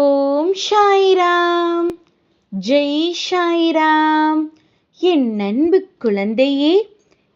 ஓம் சாய்ராம். ஜெய் சாய்ராம். என் அன்பு குழந்தையே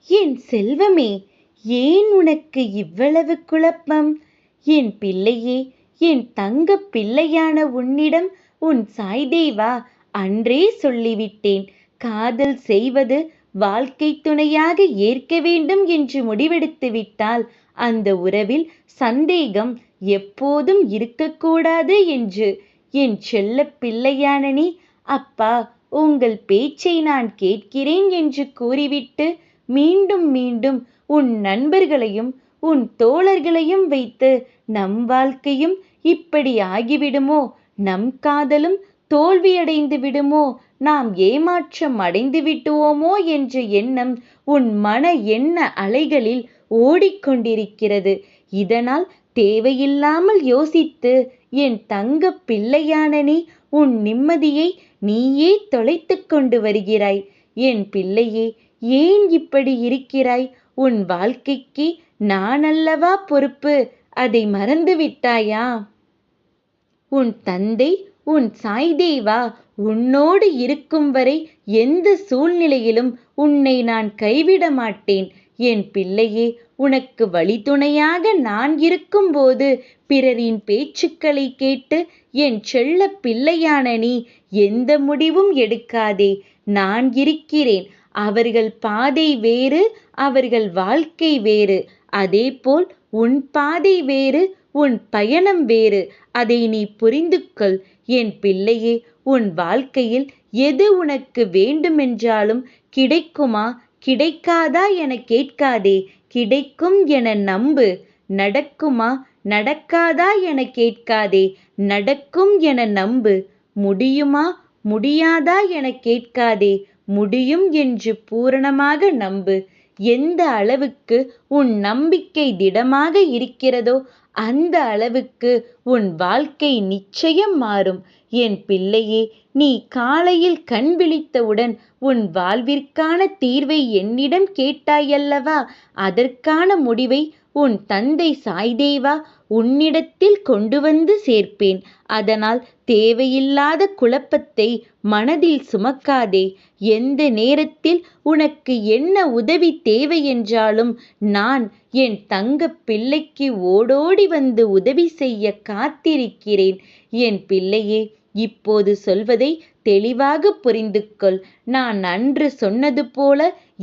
என் செல்வமே ஏன் உனக்கு இவ்வளவு குழப்பம்? என் பிள்ளையே என் தங்க பிள்ளையான உன்னிடம் உன் சாய்தேவா? அன்றே சொல்லிவிட்டேன். காதல் செய்வது வாழ்க்கை துணையாக ஏற்க வேண்டும் என்று முடிவெடுத்து விட்டால் அந்த உறவில் சந்தேகம் எப்போதும் இருக்கக்கூடாது என்று. என் செல்ல பிள்ளையான நீ அப்பா உங்கள் பேச்சை நான் கேட்கிறேன் என்று கூறிவிட்டு மீண்டும் மீண்டும் உன் நண்பர்களையும் உன் தோழர்களையும் வைத்து நம் வாழ்க்கையும் இப்படி ஆகிவிடுமோ? நம் காதலும் தோல்வியடைந்து விடுமோ? நாம் ஏமாற்றம் அடைந்து விட்டுவோமோ என்ற எண்ணம் உன் மன எண்ண அலைகளில் ஓடிக்கொண்டிருக்கிறது. இதனால் தேவையில்லாமல் யோசித்து என் தங்க பிள்ளையான நீ உன் நிம்மதியை நீயே தொலைத்து கொண்டு வருகிறாய். என் பிள்ளையே ஏன் இப்படி இருக்கிறாய்? உன் வாழ்க்கைக்கு நான் அல்லவா பொறுப்பு? அதை மறந்து விட்டாயா உன் தந்தை உன் சாய்தேவா உன்னோடு இருக்கும் வரை எந்த சூழ்நிலையிலும் உன்னை நான் கைவிட மாட்டேன். என் பிள்ளையே உனக்கு வழித்துணையாக நான் இருக்கும்போது பிறரின் பேச்சுக்களை கேட்டு என் செல்ல பிள்ளையான நீ எந்த முடிவும் எடுக்காதே. நான் இருக்கிறேன். அவர்கள் பாதை வேறு அவர்கள் வாழ்க்கை வேறு. அதேபோல் உன் பாதை வேறு உன் பயணம் வேறு. அதை நீ புரிந்து கொள் என் பிள்ளையே உன் வாழ்க்கையில் எது உனக்கு வேண்டுமென்றாலும் கிடைக்குமா? கிடைக்காதா என கேட்காதே கிடைக்கும் என நம்பு. நடக்குமா? நடக்காதா என கேட்காதே நடக்கும் என நம்பு. முடியுமா? முடியாதா என கேட்காதே முடியும் என்று பூரணமாக நம்பு. எந்த அளவுக்கு உன் நம்பிக்கை திடமாக இருக்கிறதோ அந்த அளவுக்கு உன் வாழ்க்கை நிச்சயம் மாறும். என் பிள்ளையே நீ காலையில் கண் விழித்தவுடன் உன் வாழ்விற்கான தீர்வை என்னிடம் கேட்டாயல்லவா? அதற்கான முடிவை உன் தந்தை சாய்தேவா உன்னிடத்தில் கொண்டு வந்து சேர்ப்பேன். அதனால் தேவையில்லாத குழப்பத்தை மனதில் சுமக்காதே. எந்த நேரத்தில் உனக்கு என்ன உதவி தேவை என்றாலும் நான் என் தங்க பிள்ளைக்கு ஓடோடி வந்து உதவி செய்ய காத்திருக்கிறேன். என் பிள்ளையே இப்போது சொல்வதை தெளிவாக புரிந்து கொள் நான் அன்று சொன்னது போல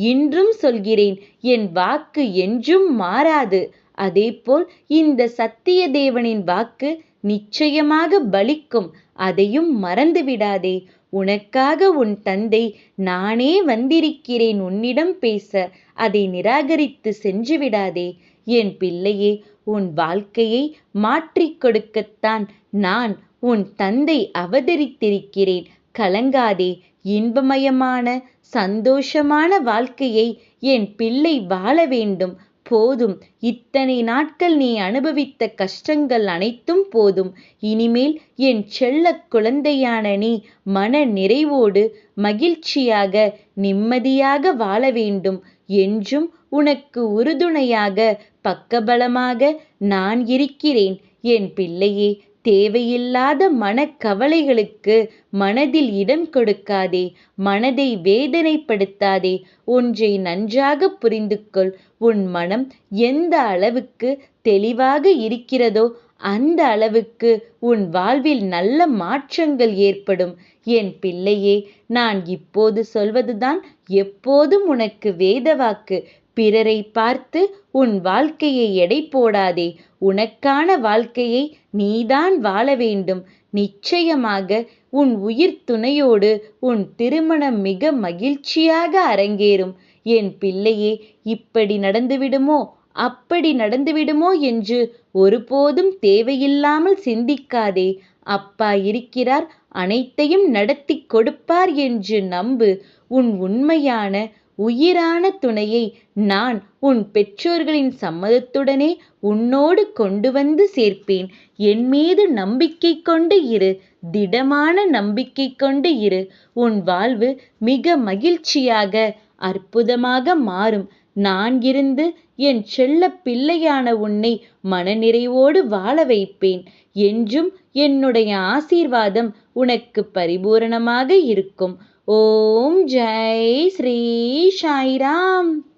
இன்றும் சொல்கிறேன் என் வாக்கு என்றும் மாறாது. அதேபோல் இந்த சத்திய தேவனின் வாக்கு நிச்சயமாக பலிக்கும் அதையும் மறந்துவிடாதே உனக்காக உன் தந்தை நானே வந்திருக்கிறேன் உன்னிடம் பேச அதை நிராகரித்து சென்று விடாதே. என் பிள்ளையே உன் வாழ்க்கையை மாற்றிக் கொடுக்கத்தான் நான் உன் தந்தை அவதரித்திருக்கிறேன். கலங்காதே இன்பமயமான சந்தோஷமான வாழ்க்கையை என் பிள்ளை வாழ வேண்டும். போதும். இத்தனை நாட்கள் நீ அனுபவித்த கஷ்டங்கள் அனைத்தும் போதும். இனிமேல் என் செல்ல குழந்தையான நீ மன நிறைவோடு மகிழ்ச்சியாக நிம்மதியாக வாழ வேண்டும். என்றும் உனக்கு உறுதுணையாக பக்கபலமாக நான் இருக்கிறேன். என் பிள்ளையே தேவையில்லாத மனக்கவலைகளுக்கு மனதில் இடம் கொடுக்காதே மனதை வேதனைப்படுத்தாதே. ஒன்றை நன்றாக புரிந்து கொள் உன் மனம் எந்த அளவுக்கு தெளிவாக இருக்கிறதோ அந்த அளவுக்கு உன் வாழ்வில் நல்ல மாற்றங்கள் ஏற்படும். என் பிள்ளையே நான் இப்போது சொல்வதுதான் எப்போதும் உனக்கு வேதவாக்கு. பிறரை பார்த்து உன் வாழ்க்கையை எடை போடாதே. உனக்கான வாழ்க்கையை நீதான் வாழ வேண்டும். நிச்சயமாக உன் உயிர் துணையோடு உன் திருமணம் மிக மகிழ்ச்சியாக அரங்கேறும். என் பிள்ளையே இப்படி நடந்துவிடுமோ? அப்படி நடந்துவிடுமோ என்று ஒருபோதும் தேவையில்லாமல் சிந்திக்காதே. அப்பா இருக்கிறார் அனைத்தையும் நடத்தி கொடுப்பார் என்று நம்பு. உன் உண்மையான உயிரான துணையை நான் உன் பெற்றோர்களின் சம்மதத்துடனே உன்னோடு கொண்டு வந்து சேர்ப்பேன். என் மீது நம்பிக்கை கொண்டு இரு திடமான நம்பிக்கை கொண்டு இரு. உன் வாழ்வு மிக மகிழ்ச்சியாக அற்புதமாக மாறும். நான் இருந்து என் செல்ல பிள்ளையான உன்னை மனநிறைவோடு வாழ வைப்பேன். என்றும் என்னுடைய ஆசீர்வாதம் உனக்கு பரிபூரணமாக இருக்கும். ஓம் ஜெய் ஸ்ரீ சாய்ராம்